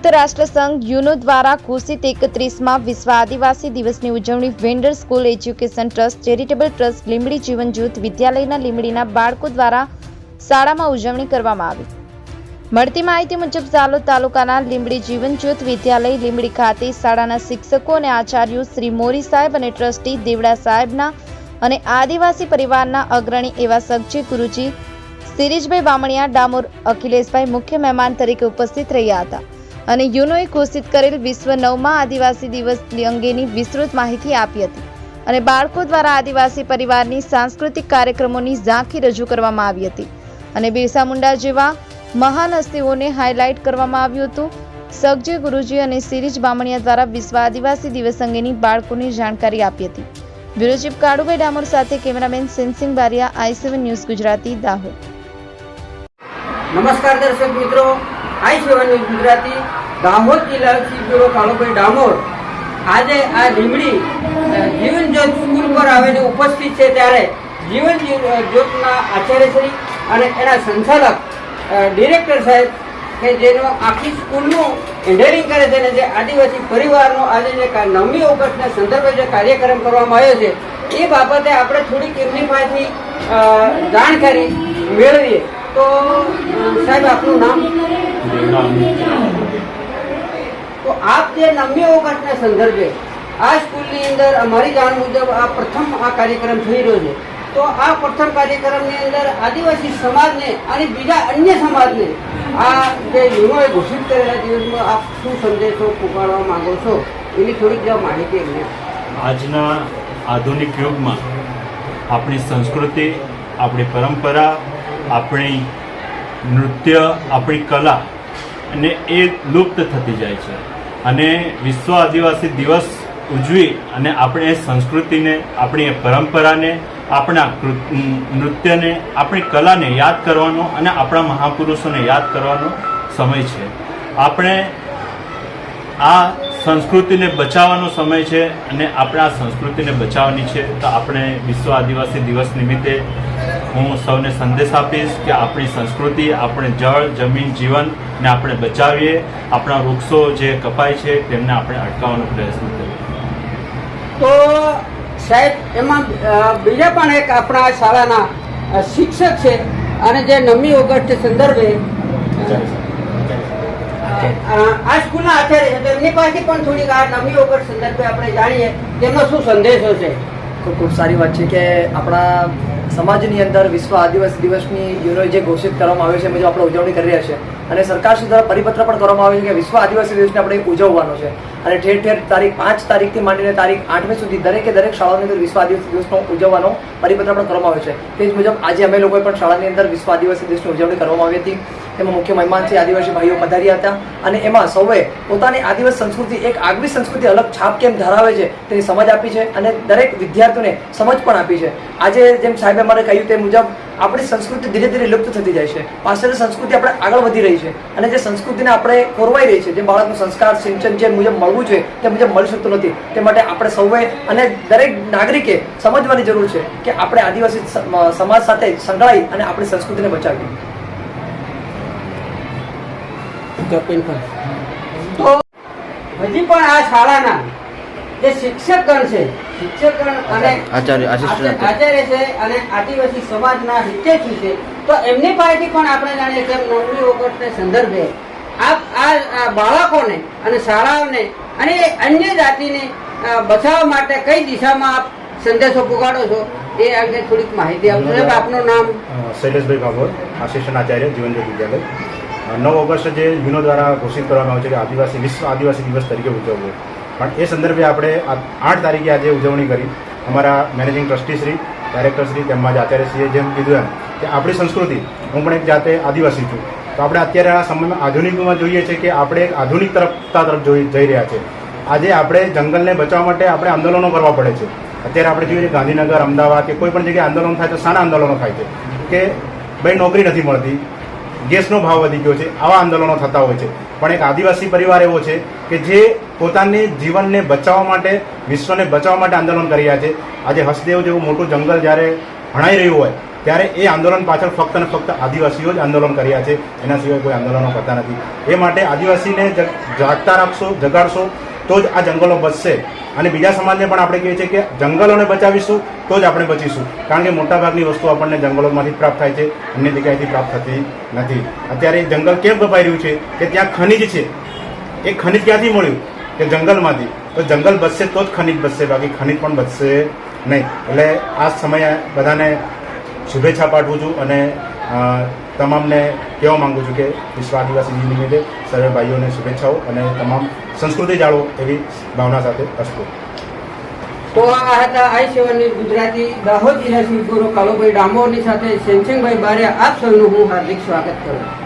સંયુક્ત રાષ્ટ્ર સંઘ યુનો દ્વારા ઘોષિત એકત્રીસમાં વિશ્વ આદિવાસી દિવસની ઉજવણી vendor school education trust charitable trust Limdi જીવન જૂથ વિદ્યાલયના લીમડીના બાળકો દ્વારા શાળામાં ઉજવણી કરવામાં આવી. મળતી માહિતી મુજબ ઝાલોદ તાલુકાના લીમડી જીવન જૂથ વિદ્યાલય લીમડી ખાતે શાળાના શિક્ષકો અને આચાર્યો શ્રી મોરી સાહેબ અને ટ્રસ્ટી દેવડા સાહેબના અને આદિવાસી પરિવારના અગ્રણી એવા સગજી ગુરુજી સિરીજભાઈ બામણિયા, ડામોર અખિલેશભાઈ મુખ્ય મહેમાન તરીકે ઉપસ્થિત રહ્યા હતા. અને યુનોએ ઘોષિત કરેલ વિશ્વ નવમા આદિવાસી દિવસ અંગેની વિસ્તૃત માહિતી આપી હતી. અને બાળકો દ્વારા આદિવાસી પરિવારની સાંસ્કૃતિક કાર્યક્રમોની ઝાંખી રજૂ કરવામાં આવી હતી. અને બિરસા મુંડા જેવા મહાન હસ્તીઓને હાઇલાઇટ કરવામાં આવ્યું હતું. સગજી ગુરુજી અને સિરીજ બામણિયા દ્વારા વિશ્વ આદિવાસી દિવસ અંગેની બાળકોની જાણકારી આપી હતી. બ્યુરો ચીફ કાળુભાઈ ડામોર સાથે cameraman Sensing Bariya, I news Gujarati, Dahod. નમસ્કાર દર્શક મિત્રો. આઈ સેવન ગુજરાતી દાહોદ જિલ્લા ચીફ બ્યુરો કાળુભાઈ ડામોર આજે આ લીમડી જીવન જ્યોત સ્કૂલ પર આવીને ઉપસ્થિત છે ત્યારે જીવન જ્યો- જ્યોતના આચાર્યશ્રી અને એના સંચાલક ડિરેક્ટર સાહેબ કે જેનો આખી સ્કૂલનું હેન્ડલિંગ કરે છે અને જે આદિવાસી પરિવારનો આજે જે નવમી ઓગસ્ટના સંદર્ભે જે કાર્યક્રમ કરવામાં આવ્યો છે, એ બાબતે આપણે થોડીક એમની પાસેથી જાણકારી મેળવીએ. તો સાહેબ, આપનું નામ? તો આપ જે નવમી ઓગસ્ટના સંદર્ભે આ સ્કૂલની અંદર અમારી જાણ મુજબ આ પ્રથમ આ કાર્યક્રમ થઈ રહ્યો છે. તો આ પ્રથમ કાર્યક્રમની અંદર આદિવાસી સમાજને અને બીજા અન્ય સમાજને આ જે યુવાએ ઘોષિત કરેલા દિવસમાં આપ શું સંદેશો પુકારવા માંગો છો? એની થોડીક જો માહિતી અમને. આજના આધુનિક યુગમાં આપણી સંસ્કૃતિ, આપણી પરંપરા, આપણી નૃત્ય, આપણી કલા અને એ લુપ્ત થતી જાય છે. અને વિશ્વ આદિવાસી દિવસ ઉજવી અને આપણે એ સંસ્કૃતિને, આપણી એ પરંપરાને, આપણા નૃત્યને, આપણી કલાને યાદ કરવાનો અને આપણા મહાપુરુષોને યાદ કરવાનો સમય છે. આપણે આ સંસ્કૃતિને બચાવવાનો સમય છે અને આપણે આ સંસ્કૃતિને બચાવવાની છે. તો આપણે વિશ્વ આદિવાસી દિવસ નિમિત્તે હું સૌને સંદેશ આપીશ કે આપણી સંસ્કૃતિ આપણે જળ જમીન જીવન ને આપણે બચાવીએ. આપણા વૃક્ષો જે કપાય છે તેમને આપણે અટકાવવાનો પ્રયત્ન કરીએ. તો સાહેબ એમાં બીજા પણ એક આપણા શાળાના શિક્ષક છે અને જે નવમી ઓગસ્ટ સંદર્ભે આ સ્કૂલના આચાર્ય છે. એમની પાસે પણ થોડીક આ નવમી ઓગસ્ટ સંદર્ભે આપણે જાણીએ તેમનો શું સંદેશો છે? ખૂબ ખૂબ સારી વાત છે કે આપણા સમાજની અંદર વિશ્વ આદિવાસી દિવસની યુનો, જે ઘોષિત કરવામાં આવ્યો છે મુજબ આપણે ઉજવણી કરી રહ્યા છે અને સરકાર દ્વારા પરિપત્ર પણ કરવામાં આવ્યો છે કે વિશ્વ આદિવાસી દિવસને આપણે ઉજવવાનો છે. અને ઠેર ઠેર તારીખ પાંચ તારીખથી માંડીને તારીખ આઠમી સુધી દરેકે દરેક શાળાની અંદર વિશ્વ આદિવાસી દિવસનો ઉજવવાનો પરિપત્ર પણ કરવામાં આવ્યો છે. તે જ મુજબ આજે અમે લોકોએ પણ શાળાની અંદર વિશ્વ આદિવાસી દિવસની ઉજવણી કરવામાં આવી હતી. તેમાં મુખ્ય મહેમાન છે આદિવાસી ભાઈઓ પધાર્યા હતા અને એમાં સૌએ પોતાની આદિવાસી સંસ્કૃતિ, એક આગવી સંસ્કૃતિ અલગ છાપ કેમ ધરાવે છે તેની સમજ આપી છે અને દરેક વિદ્યાર્થીઓને સમજ પણ આપી છે. આજે જેમ સાહેબે અમારે કહ્યું તે મુજબ આપણી સંસ્કૃતિ ધીરે ધીરે લુપ્ત થતી જાય છે. પાછળની સંસ્કૃતિ આપણે આગળ વધી રહી છે અને જે સંસ્કૃતિને આપણે ખોરવાઈ રહી છે, જે બાળકનું સંસ્કાર, સિંચન જે મુજબ મળવું જોઈએ તે મુજબ મળી શકતું નથી. તે માટે આપણે સૌએ અને દરેક નાગરિકે સમજવાની જરૂર છે કે આપણે આદિવાસી સમાજ સાથે સંકળાઈ અને આપણી સંસ્કૃતિને બચાવીએ. જપીન પર. તો હજી પણ આ શાળાના જે શિક્ષકગણ છે શિક્ષકગણ અને આચાર્ય, આચાર્ય છે અને આદિવાસી સમાજના હિતેથી છે તો એમની પાસેથી પણ આપણે જાણીએ કે નવમી ઓગસ્ટને સંદર્ભે આ આ બાળકોને અને શાળાઓને અને અન્ય જાતિને બચાવવા માટે કઈ દિશામાં આપ સંદેશો પુગાડો છો એ અંગે થોડીક માહિતી આપશો આપનું નામ? શૈલેષભાઈ ભાભોર આસિસ્ટન્ટ આચાર્ય જીવનજ્યોત વિદ્યાલય. નવ ઓગસ્ટ જે યુનો દ્વારા ઘોષિત કરવામાં આવ્યું છે કે આદિવાસી વિશ્વ આદિવાસી દિવસ તરીકે ઉજવવો. પણ એ સંદર્ભે આપણે આઠ તારીખે આજે ઉજવણી કરી. અમારા મેનેજિંગ ટ્રસ્ટીશ્રી ડાયરેક્ટરશ્રી તેમજ આચાર્યશ્રીએ જેમ કીધું એમ કે આપણી સંસ્કૃતિ, હું પણ એક જાતે આદિવાસી છું. તો આપણે અત્યારે આ સમયમાં આધુનિકમાં જોઈએ છે કે આપણે એક આધુનિક તરફતા તરફ જોઈ, જઈ રહ્યા છે. આજે આપણે જંગલને બચાવવા માટે આપણે આંદોલનો કરવા પડે છે. અત્યારે આપણે જોઈએ છીએ ગાંધીનગર, અમદાવાદ કે કોઈ પણ જગ્યાએ આંદોલન થાય તો શાના આંદોલનો થાય છે. કે ભાઈ નોકરી નથી મળતી ગેસનો ભાવ વધી ગયો છે, આવા આંદોલનો થતા હોય છે. પણ એક આદિવાસી પરિવાર એવો છે કે જે પોતાની જીવનને બચાવવા માટે, વિશ્વને બચાવવા માટે આંદોલન કરી રહ્યા છે. આજે હસદેવ જેવું મોટું જંગલ જ્યારે ભણાઈ રહ્યું હોય, ત્યારે એ આંદોલન પાછળ ફક્ત ને ફક્ત આદિવાસીઓ જ આંદોલન કર્યા છે. એના સિવાય કોઈ આંદોલનો કરતા નથી. એ માટે આદિવાસીને જગ- જાગતા રાખશો, જગાડશો તો જ આ જંગલો બચશે. અને બીજા સમાજને પણ આપણે કહીએ છીએ કે જંગલોને બચાવીશું, તો જ આપણે બચીશું. કારણ કે મોટાભાગની વસ્તુ આપણને જંગલોમાંથી પ્રાપ્ત થાય છે. અન્ય જગ્યાએથી પ્રાપ્ત થતી નથી. અત્યારે જંગલ કેમ કપાઈ રહ્યું છે? કે ત્યાં ખનિજ છે. એ ખનિજ ક્યાંથી મળ્યું? કે જંગલમાંથી. તો જંગલ બચશે તો જ ખનિજ બચશે. બાકી ખનિજ પણ બચશે નહીં. એટલે આ સમયે બધાને શુભેચ્છા પાઠવું છું અને તમામને કહેવા માંગુ છું કે વિશ્વ આદિવાસી દિન નિમિત્તે સર્વે ભાઈઓને શુભેચ્છાઓ અને તમામ સંસ્કૃતિ જાળવો એવી ભાવના સાથે અસ્તુ. તો આ હતા આઈ સેવન ગુજરાતી. દાહોદ જિલ્લા શિવગુરુ કાળુભાઈ ડામોરની સાથે સેમસંગભાઈ બારે આપ સૌનું હું હાર્દિક સ્વાગત કરું.